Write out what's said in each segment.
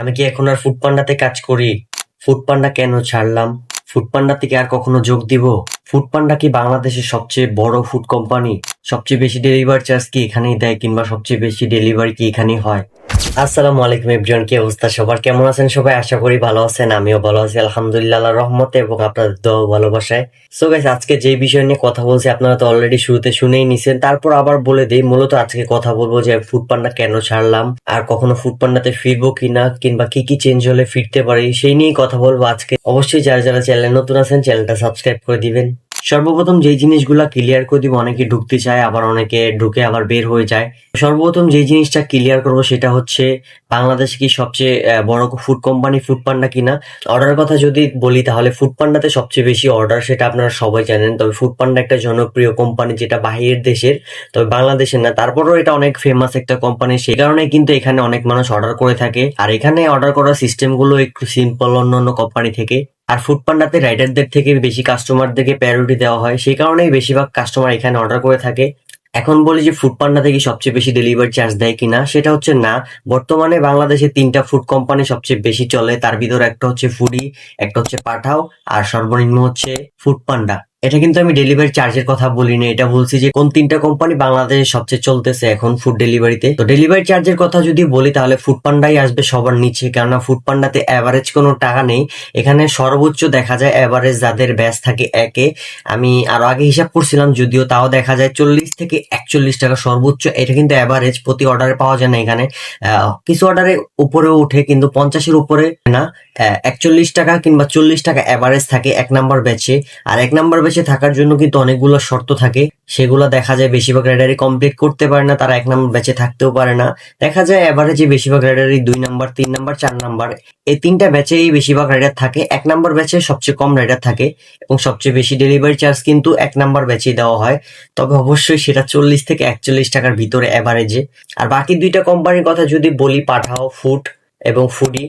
আমি কি এখন আর ফুড পান্ডাতে কাজ করি? ফুড পান্ডা কেন ছাড়লাম? ফুড পান্ডা থেকে আর কখনো যোগ দিব? ফুড পান্ডা কি বাংলাদেশের সবচেয়ে বড় ফুড কোম্পানি? সবচেয়ে বেশি ডেলিভারি চার্জ কি এখানেই দেয় কিংবা সবচেয়ে বেশি ডেলিভারি কি এখানেই হয়? আসসালামু আলাইকুম এভরিওয়ান, কি অবস্থা সবার? কেমন আছেন সবাই? আশা করি ভালো আছেন, আমিও ভালো আছি, আলহামদুলিল্লাহ, রহমতে এবং আপনাদের দোয়া ভালোবাসায়। সো গাইস আজকে যে বিষয় নিয়ে কথা বলছি, আপনারা তো অলরেডি শুরুতে শুনেই নিছেন, তারপর আবার বলে দেই, মূলত আজকে কথা বলব যে ফুড পান্ডা কেন ছাড়লাম, আর কখনো ফুড পান্ডাতে ফিরবো কিনা, কিংবা কি কি চেঞ্জ হলে ফিরতে পারি, সেই নিয়েই কথা বলব আজকে। অবশ্যই যারা যারা চ্যানেলে নতুন আছেন চ্যানেলটা সাবস্ক্রাইব করে দিবেন। সর্বপ্রথম যেই জিনিসগুলা ক্লিয়ার করে দিব, অনেকে ঢুকতে চায়, আবার অনেকে ঢুকে আবার বের হয়ে যায়। সর্বপ্রথম যে জিনিসটা ক্লিয়ার করব সেটা হচ্ছে, বাংলাদেশে কি সবচেয়ে বড় ফুড কোম্পানি ফুড পান্ডা কিনা? অর্ডার কথা যদি বলি, তাহলে ফুড পান্ডাতে সবচেয়ে বেশি অর্ডার সেটা আপনারা সবাই জানেন। তবে ফুড পান্ডা একটা জনপ্রিয় কোম্পানি যেটা বাহিরের দেশের, তবে বাংলাদেশের না, তারপরেও এটা অনেক ফেমাস একটা কোম্পানি সেই কারণে কিন্তু এখানে অনেক মানুষ অর্ডার করে থাকে। আর এখানে অর্ডার করার সিস্টেমগুলো একটু সিম্পল অন্য অন্য কোম্পানি থেকে। আর ফুড পান্ডাতে রাইডারদের থেকে বেশি কাস্টমারদেরকে প্রায়োরিটি দেওয়া হয়, সেই কারণেই বেশিরভাগ কাস্টমার এখানে অর্ডার করে থাকে। এখন বলি যে ফুড পান্ডা থেকে সবচেয়ে বেশি ডেলিভারি চার্জ দেয় কিনা, সেটা হচ্ছে না। বর্তমানে বাংলাদেশে তিনটা ফুড কোম্পানি সবচেয়ে বেশি চলে, তার ভিতরে একটা হচ্ছে ফুডি একটা হচ্ছে পাঠাও, আর সর্বনিম্ন হচ্ছে ফুড পান্ডা এটা কিন্তু আমি ডেলিভারি চার্জের কথা বলিনি এটা বলছি যে কোন তিনটা কোম্পানি বাংলাদেশে সবচেয়ে চলতেছে এখন ফুড ডেলিভারিতে তো ডেলিভারি চার্জের কথা যদি বলি, তাহলে ফুড পান্ডাই আসবে সবার নিচে, কেননা ফুড পান্ডাতে অ্যাভারেজ কোনো টাকা নেই। এখানে সর্বোচ্চ দেখা যায় অ্যাভারেজ যাদের ব্যাস থাকে একে। আমি আরও আগে হিসাব করছিলাম, যদিও তাও দেখা যায় চল্লিশ থেকে একচল্লিশ টাকা সর্বোচ্চ। এটা কিন্তু অ্যাভারেজ প্রতি অর্ডারে পাওয়া যায় না এখানে। কিছু অর্ডারে উপরেও উঠে কিন্তু পঞ্চাশের উপরে না। একচল্লিশ টাকা কিংবা চল্লিশ টাকা অ্যাভারেজ থাকে এক নাম্বার ব্যাচে আর এক নাম্বার ব্যাচে থাকার জন্য কিন্তু অনেকগুলো শর্ত থাকে। সেগুলো দেখা যায় বেশিরভাগ রাইডারই কমপ্লিট করতে পারে না, তারা এক নাম্বার ব্যাচে থাকতেও পারে না। দেখা যায় অ্যাভারেজে বেশিরভাগ রাইডারই দুই নাম্বার তিন নাম্বার চার নাম্বার এই তিনটা ব্যাচেই বেশিরভাগ রাইডার থাকে। এক নাম্বার ব্যাচে সবচেয়ে কম রাইডার থাকে এবং সবচেয়ে বেশি ডেলিভারি চার্জ কিন্তু এক নাম্বার ব্যাচেই দেওয়া হয়। তবে অবশ্যই সেটা চল্লিশ থেকে একচল্লিশ টাকার ভিতরে অ্যাভারেজে আর বাকি দুইটা কোম্পানির কথা যদি বলি পাঠাও ফুড এবং ফুডি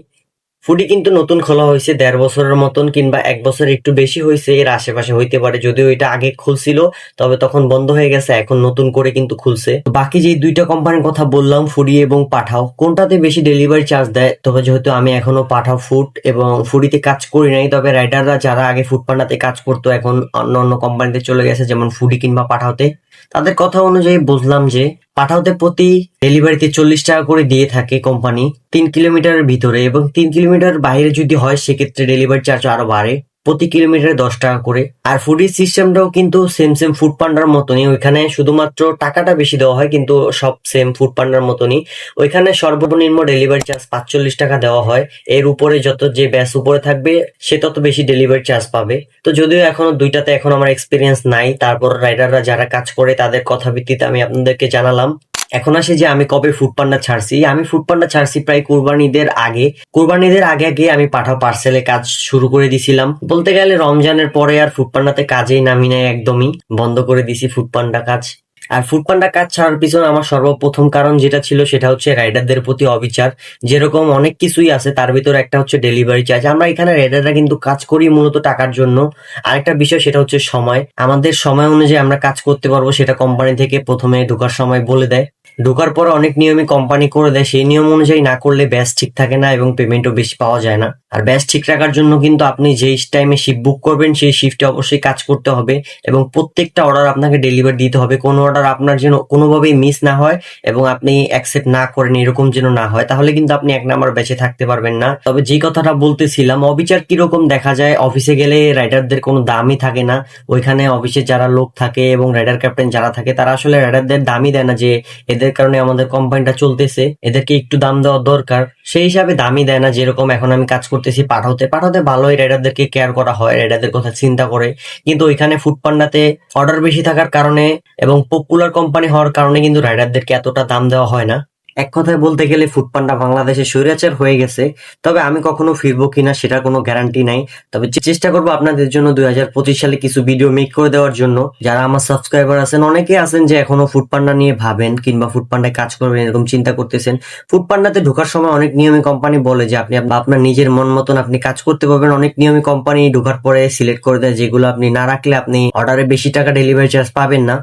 ফুডি কিন্তু নতুন খোলা হয়েছে দেড় বছরের মতন কিংবা এক বছর একটু বেশি হয়েছে, এর আশেপাশে হইতে পারে। যদিও এটা আগে খুলছিল, তবে তখন বন্ধ হয়ে গেছে, এখন নতুন করে কিন্তু খুলছে। বাকি যে দুইটা কোম্পানির কথা বললাম, ফুডি এবং পাঠাও, কোনটাতে বেশি ডেলিভারি চার্জ দেয়? তবে যেহেতু আমি এখনও পাঠাও ফুড এবং ফুডিতে কাজ করি নাই, তবে রাইডাররা যারা আগে ফুড পান্ডাতে কাজ করতো, এখন অন্য অন্য কোম্পানিতে চলে গেছে, যেমন ফুডি কিংবা পাঠাওতে। তাদের কথা অনুযায়ী বুঝলাম যে পাঠাওতে প্রতি ডেলিভারিতে চল্লিশ টাকা করে দিয়ে থাকে কোম্পানি তিন কিলোমিটারের ভিতরে এবং তিন কিলোমিটার বাইরে যদি হয়, সেক্ষেত্রে ডেলিভারি চার্জ আরও বাড়ে। প্রতি কিলোমিটারে দশ টাকা করে। আর ফুডির সিস্টেমটাও কিন্তু সেম সেম ফুড পান্ডার মতনই। ওইখানে শুধুমাত্র টাকাটা বেশি দেওয়া হয়, কিন্তু সব সেম ফুড পান্ডার মতনই। ওইখানে সর্বনিম্ন ডেলিভারি চার্জ পাঁচচল্লিশ টাকা দেওয়া হয়। এর উপরে যত যে ব্যাস উপরে থাকবে, সে তত বেশি ডেলিভারি চার্জ পাবে। তো যদিও এখনও দুইটাতে এখন আমার এক্সপিরিয়েন্স নাই, তারপর রাইডাররা যারা কাজ করে, তাদের কথা ভিত্তিতে আমি আপনাদেরকে জানালাম। এখন আসে যে আমি কবে ফুড পান্ডা ছাড়ছি আমি ফুড পান্ডা ছাড়ছি প্রায় কোরবানিদের আগে। কোরবানিদের আগে আগে আমি পাঠাও পার্সেলে কাজ শুরু করে দিছিলাম। বলতে গেলে রমজানের পরে আর ফুড পান্ডাতে কাজেই নামি নাই একদমই। বন্ধ করে দিছি ফুড পান্ডা কাজ। আর ফুড পান্ডা কাজ ছাড়ার পিছনে আমার সর্বপ্রথম কারণ যেটা ছিল সেটা হচ্ছে রাইডারদের প্রতি অবিচার। যেরকম অনেক কিছুই আছে, তার ভিতরে একটা হচ্ছে ডেলিভারি চার্জ আমরা এখানে রাইডাররা কিন্তু কাজ করি মূলত টাকার জন্য। আরেকটা বিষয় সেটা হচ্ছে সময়। আমাদের সময় অনুযায়ী আমরা কাজ করতে পারব, সেটা কোম্পানি থেকে প্রথমে ঢোকার সময় বলে দেয়। ঢোকার পরে অনেক নিয়মই কোম্পানি করে দেয়, সেই নিয়ম অনুযায়ী না করলে ব্যাস ঠিক থাকে না এবং পেমেন্টও বেশি পাওয়া যায় না। আর ব্যাস ঠিক রাখার জন্য কিন্তু আপনি যেই টাইমে শিফট বুক করবেন, সেই শিফটে অবশ্যই কাজ করতে হবে এবং প্রত্যেকটা অর্ডার আপনাকে ডেলিভারি দিতে হবে। কোনো অর্ডার আপনার যেন কোনোভাবেই মিস না হয় এবং আপনি অ্যাকসেপ্ট না করেন, এরকম যেন না হয়, তাহলে কিন্তু আপনি এক নাম্বার বেঁচে থাকতে পারবেন না। তবে যে কথাটা বলতেছিলাম, অবিচার কীরকম দেখা যায়? অফিসে গেলে রাইডারদের কোনো দামই থাকে না। ওইখানে অফিসে যারা লোক থাকে এবং রাইডার ক্যাপ্টেন যারা থাকে, তারা আসলে রাইডারদের দামই দেয় না যে এদের কারণে আমাদের কোম্পানিটা চলতেছে, এদেরকে একটু দাম দেওয়া দরকার। সেই হিসাবে দামই দেয় না, যেরকম এখন আমি কাজ করতেছি পাঠাতে। পাঠাতে ভালোই রাইডারদেরকে কেয়ার করা হয়, রাইডারদের কথা চিন্তা করে। কিন্তু ওইখানে ফুডপান্ডাতে অর্ডার বেশি থাকার কারণে এবং পপুলার কোম্পানি হওয়ার কারণে কিন্তু রাইডারদেরকে এতটা দাম দেওয়া হয় না। এক কথায় বলতে গেলে ফুড পান্ডা বাংলাদেশে স্বৈরাচার হয়ে গেছে, তবে আমি কখনো ফিরবো কিনা সেটার কোনো গ্যারান্টি নাই। তবে চেষ্টা করব আপনাদের জন্য দুই হাজার পঁচিশ সালে কিছু ভিডিও মেক করে দেওয়ার জন্য। যারা আমার সাবস্ক্রাইবার আছেন অনেকে আছেন যে এখনও ফুড পান্ডা নিয়ে ভাবেন কিংবা ফুড পান্ডায় কাজ করবেন এরকম চিন্তা করতেছেন। ফুড পান্ডাতে ঢোকার সময় অনেক নিয়মী কোম্পানি বলে যে আপনি আপনার নিজের মন মতন আপনি কাজ করতে পারবেন। অনেক নিয়মী কোম্পানি ঢোকার পরে সিলেক্ট করে দেয় যেগুলো আপনি না রাখলে আপনি অর্ডারে বেশি টাকা ডেলিভারি চার্জ পাবেন না।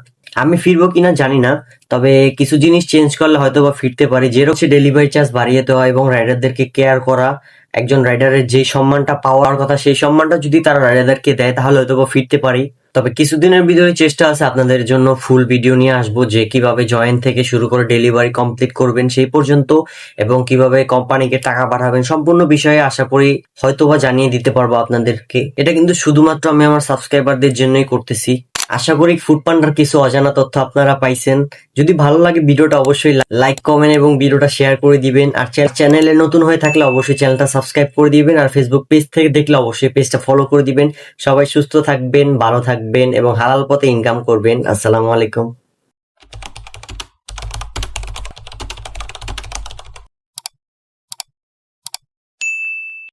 আমি ফিরবো কিনা জানি না তবে কিছু জিনিস চেঞ্জ করলে হয়তো বা ফিরতে পারি। যে হচ্ছে ডেলিভারি চার্জ বাড়িয়ে দেওয়া এবং রাইডারদেরকে কেয়ার করা, একজন রাইডারের যে সম্মানটা পাওয়ার কথা, সেই সম্মানটা যদি তারা রাইডারদেরকে দেয়, তাহলে হয়তো বা ফিরতে পারি। তবে কিছুদিনের ভিডিওর চেষ্টা আছে আপনাদের জন্য ফুল ভিডিও নিয়ে আসব, যে কীভাবে জয়েন থেকে শুরু করে ডেলিভারি কমপ্লিট করবেন সেই পর্যন্ত এবং কীভাবে কোম্পানিকে টাকা পাঠাবেন, সম্পূর্ণ বিষয়ে আশা করি হয়তোবা জানিয়ে দিতে পারব আপনাদেরকে। এটা কিন্তু শুধুমাত্র আমি আমার সাবস্ক্রাইবারদের জন্যই করতেছি। আশা করি ফুড পান্ডার কিছু অজানা তথ্য আপনারা পাইছেন। যদি ভালো লাগে ভিডিওটা অবশ্যই লাইক কমেন্ট এবং ভিডিওটা শেয়ার করে দিবেন। আর চ্যানেলে নতুন হয়ে থাকলে অবশ্যই চ্যানেলটা সাবস্ক্রাইব করে দিবেন আর ফেসবুক পেজ থেকে দেখলে অবশ্যই পেজটা ফলো করে দিবেন। সবাই সুস্থ থাকবেন, ভালো থাকবেন এবং হালাল পথে ইনকাম করবেন। আসসালামু আলাইকুম।